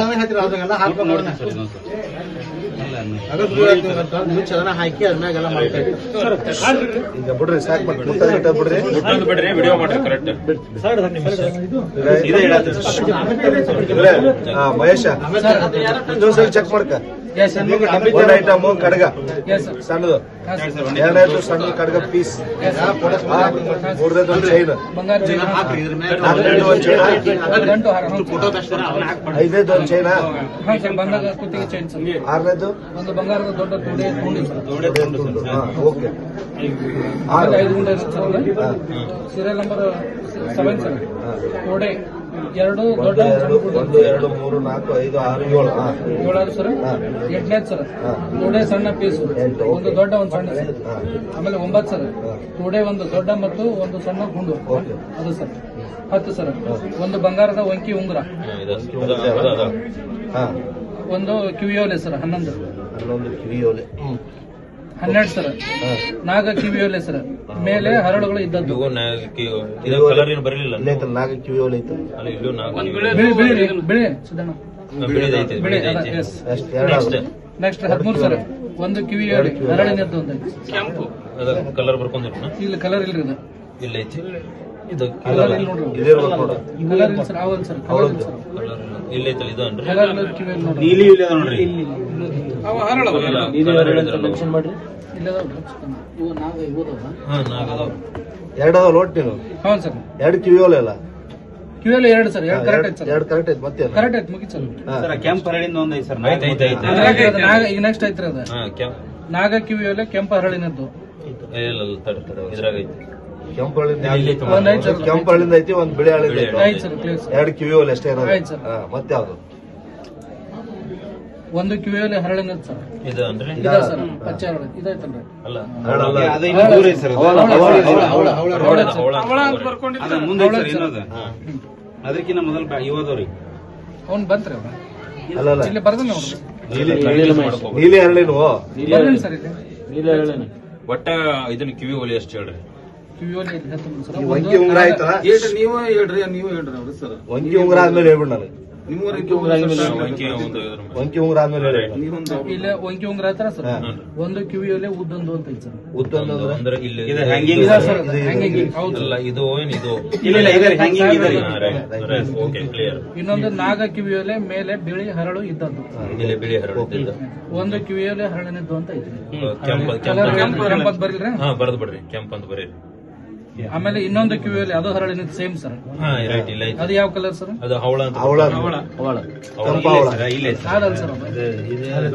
ಹಾಕ್ಬೇಕು ನೋಡ್ತೀನಿ ಸರ್ ನುಚ್ಚು ಅದನ್ನ ಹಾಕಿ ಅದ್ಮ್ಯಾಗೆಲ್ಲ ಮಾಡ್ಬೇಕು ಈಗ ಬಿಡ್ರಿ ಸಾಕು ಮಾಡಿ ಮುಟ್ಟಾಗಿ ಇಟ್ಟ ಬಿಡ್ರಿ. ಮುಟ್ಟೊಂದು ಬಿಡ್ರಿ ವಿಡಿಯೋ ಮಾಡ್ರಿ ಕರೆಕ್ಟ್ ಇದೇ ಮಹೇಶ. ಇನ್ನೊಂದ್ಸಲ ಚೆಕ್ ಮಾಡ್ಕ. ಐಟಮ್ ಕಡಗ ಸಣ್ಣದು ಎರಡನೇದು ಸಣ್ಣ ಕಡಗ ಪೀಸ್ ಮೂರನೇದು ಒಂದು ಚೈನ್ ಬಂಗಾರ ಚೈನ್ ಹಾಕ್ರಿ ಇದ್ರ ಮ್ಯಾಗ ನಾಲ್ಕನೇದು ಒಂದು ಚೈನ್ ಗಂಟು ಹಾರ ಹೌದು ಫೋಟೋ ತಕ್ಷಣ ಅವನ್ನ ಹಾಕ್ಬಾರ್ದು ಐದನೇದು ಒಂದು ಚೈನ್ ಹಾ ಸರ್ ಬಂಗಾರದ ಕುತ್ತಿಗೆ ಚೈನ್ ಸರ್ ಆರನೇದು ಒಂದು ಬಂಗಾರದ ದೊಡ್ಡ ತೊಡೆ ತುಂಡಿ ಸರ್ ಓಕೆ ಆಮೇಲೆ ಐದು ಗುಂಡ ಇರುತ್ತೆ ಸರ್ ಅದು. ಸೀರಿಯಲ್ ನಂಬರ್ ಸೆವೆನ್ ಸರ್ ತೊಡೆ ಎರಡು ದೊಡ್ಡ ಒಂದು ಎರಡು ಮೂರು ನಾಲ್ಕು ಐದು ಆರು ಏಳು ಹಾ. ಏಳಾದ್ರು ಸರ್. ಎಂಟನೇದು ಸರ್? ಟೂಡೇ ಸಣ್ಣ ಪೀಸ್. ಎಂಟು, ಒಂದು ದೊಡ್ಡ ಒಂದು ಸಣ್ಣ ಸರ್. ಹಾ. ಆಮೇಲೆ ಒಂಬತ್ತು ಸರ್. ಟೂಡೇ ಒಂದು ದೊಡ್ಡ ಮತ್ತು ಒಂದು ಸಣ್ಣ ಗುಂಡು. ಓಕೆ. ಅದು ಸರ್. ಹತ್ತು ಸರ್. ಒಂದು ಬಂಗಾರದ ಒಂಕಿ ಉಂಗುರ. ಹಾ ಒಂದು ಕಿವಿಯೋಲೆ ಸರ್ ಹನ್ನೊಂದು. ಹನ್ನೊಂದು ಕಿವಿಯೋಲೆ. ಹನ್ನೆರಡು ಸರ್. ನಾಗ ಕಿವಿಯೋಲೆ ಸರ್. ಮೇಲೆ ಹರಳುಗಳು ಇದ್ದದ್ದು. ಇದು ಕಲರ್ ಏನು ಬರಲಿಲ್ಲ? ಇಲ್ಲೇ ನಾಗ ಕಿವಿಯೋಲೆ ಇತ್ತು. ಬಿಳಿ ಬಿಳಿ ಬಿಳಿ ಎಸ್ ನೆಕ್ಸ್ಟ್ ಹದಿಮೂರು ಸರ್. ಒಂದು ಕಿವಿ ಹರಳಿನದ್ದು ಒಂದು. ಐತಿ. ಕೆಂಪು. ಅದ ಕಲರ್ ಬರ್ಕೊಂಡಿರ್ನ? ಇಲ್ಲಿ ಕಲರ್ ಇಲ್ರಿ ಇದು. ಇಲ್ಲ ಇದು ಕಲರ್ ಇಲ್ಲ. ನೋಡ್ರಿ ಕಲರ್ ಇಲ್ಲ ಸರ್ ಅವಲ್ ಸರ್ ಕಲರ್ ಇಲ್ಲ. ಇದು ನೀಲಿ ಇಲ್ಲ ನೋಡ್ರಿ. ಮೆನ್ಷನ್ ಮಾಡ್ರಿ. ಇಲ್ಲ ಇವು ನಾಗ ಇವು ಅದಾವ ಹಾ ನಾಲ್ಕು ಅದಾವ ಎರಡು ಅದಾವ ನೋಟ್ ಹೌದು ಸರ್. ಎರಡು ಕಿವಿಯೋಲೆ ಅಲ್ಲ. ಕಿವಿಯಲ್ಲಿ ಎರಡು ಸರ್ ಎರಡು ಕರೆಕ್ಟ್ ಐತೆ ಸರ್. ಎರಡು ಕರೆಕ್ಟ್ ಐತೆ ಮತ್ತೆ ಕರೆಕ್ಟ್ ಐತೆ ಮುಗಿತ್ ಸರ್. ಹಾ. ಕೆಂಪ್ ಹರಳಿಂದ ಒಂದ್ ಐತಿ ಸರ್ ಐತೆ ಐತೆ ಐತೆ ನಾಗ ಈಗ ನೆಕ್ಸ್ಟ್ ಐತ್ರಿ ಅದ. ನಾಗ ಕಿವಿಯೋಲೆ ಕೆಂಪು ಹರಳಿನದ್ದು. ಇಲ್ಲ ಇಲ್ಲ ತಡ ತಡ ಇದ್ರಾಗ ಐತಿ. ಕೆಂಪು ಐತೆ. ಒಂದ್ ಐತೆ ಸರ್. ಕೆಂಪು ಹಳ್ಳಿಂದ ಐತಿ ಒಂದ್ ಬಿಳಿ ಐತಿ. ಸರ್ ಎರಡು ಕಿವಿಯೋಲೆ ಅಷ್ಟೇ ಇರೋದು. ಮತ್ತೆ ಯಾವ್ದು? ಒಂದು ಕಿವಿಯಲ್ಲಿ ಹರಳೆ ಸರ್. ಇದು ಅನ್ರಿ ಇದ ಸರ್ ಪಚ್ಚೆ ಹರಳು. ಇದೈತಲ್ರಿ ಅಲ್ಲ ಹರಳಲ್ಲ. ಅದ ಇನ್ನು ದೂರ ಐತಿ ಸರ್ ಅವಳ, ಅವಳ, ಅವಳ, ಅವಳ, ಅವಳ ಅವಳ ಅವಳ ಸರ್. ಅದ ಮುಂದೆ ಸರ್ ಅವಳ ಇನ್ನೊಂದು. ಅದಕ್ಕಿಂತ ಮೊದಲು ಇವದವ್ರಿ ಅವ್ನ್ ಬಂತ್ರಿ ಅವ್ನ. ಇಲ್ಲಿ ಬರ್ದನ ನೀಲಿ ಸರ್ ಒಟ್ಟ ಇದನ್ನ ಕಿವಿ ಒಲಿ ಅಷ್ಟು ಹೇಳ್ರಿ. ಕಿವಿ ಹೋಲಿ ಹತ್ತು ಸರ್. ವಂಕಿ ಉಂಗ್ರ ಆಯ್ತಲ್ಲ ನೀವು ಹೇಳ್ರಿ ನೀವು ಹೇಳ್ರಿ ಅವ್ರು ಸರ್. ವಂಕಿ ಉಂಗ್ರ ಆದ್ಮೇಲೆ ಹೇಳ್ಬಿಡ್ ನಾನು ವಂಕಿ ಉಂಗ್ರ ಆದ್ಮೇಲೆ ಇಲ್ಲಿ ಒಂಕಿ ಉಂಗ್ರ ಹತ್ರ ಸರ್. ಒಂದು ಕಿವಿಯಲ್ಲೇ ಉದ್ದೊಂದು ಅಂತ ಐತೆ ಸರ್. ಉದ್ದೊಂದು ಅಂದ್ರೆ? ಇಲ್ಲಿ ಇದು ಸರ್ ಹ್ಯಾಂಗಿಂಗ್ ಇದು- ಹೌದು. ಅಲ್ಲ ಇದು ಏನ್ ಇದು? ಇಲ್ಲ ಇಲ್ಲ ಇದೆ ಹ್ಯಾಂಗಿಂಗ್ ಇದೆ ಓಕೆ ಕ್ಲಿಯರ್ ಇನ್ನೊಂದು ನಾಗ ಕಿವಿಯೊಲೆ ಮೇಲೆ ಬಿಳಿ ಹರಳು ಇದ್ದದ್ದು. ಇಲ್ಲಿ ಬಿಳಿ ಹರಳು ಇದ್ದಿದ್ದು. ಒಂದು ಕಿವಿಯೊಲೆ ಹರಳನಿದ್ದು ಅಂತ ಐತೆ ಕೆಂಪು ಕೆಂಪು ಕೆಂಪ ಬರೀಲ್ರಿ? ಹಾ ಬರ್ದ್ ಬಿಡ್ರಿ. ಕೆಂಪ್ ಅಂತ ಬರೀರಿ. ಆಮೇಲೆ ಇನ್ನೊಂದು ಕಿವಿಯಲ್ಲಿ ಅದು ಹರಳಿನ ಸೇಮ್ ಸರ್ ಹಾ ರೈಟ್ ಇಲ್ಲ ಐತಿ ಅದು ಯಾವ ಕಲರ್ ಸರ್ ಅದು ಹವಳ ಅಂತ ಅವಳ ಹವಳ. ಕೆಂಪ ಅವಳ ಇಲ್ಲೇ ಸರ್ ಅದಲ್ಲ ಸರ್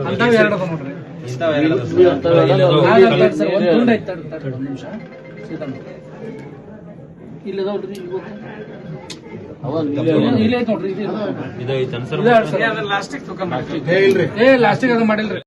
ಅಂತಾವ್ ಎರಡು ಅದಾವ ನೋಡ್ರಿ ಇಂಥವ್ ಎರಡು ಅದಾವ ಸರ್. ಇಲ್ಲಿ ಅದು ಆಗಲ್ಲ ತಡ್ರಿ ಸರ್ ಒಂದು ತುಂಡು ಐತೆ ತಡ್ರಿ ತಡ್ರಿ ಒಂದು ನಿಮಿಷ. ಸೀದಾ ನೋಡಿ. ಇಲ್ಲಿ ಅದಾವ್ರಿ ಇವು. ಇಲ್ಲಿ- ಇಲ್ಲಿ ಐತೆ ನೋಡ್ರಿ. ಇದು ಇದು ಐತೆ ಅನ್ಸರ್ ಇದು ಎರಡು ಸರ್ ಏ ಲಾಸ್ಟಿಗೆ ಅದು ಮಾಡಿಲ್ರಿ.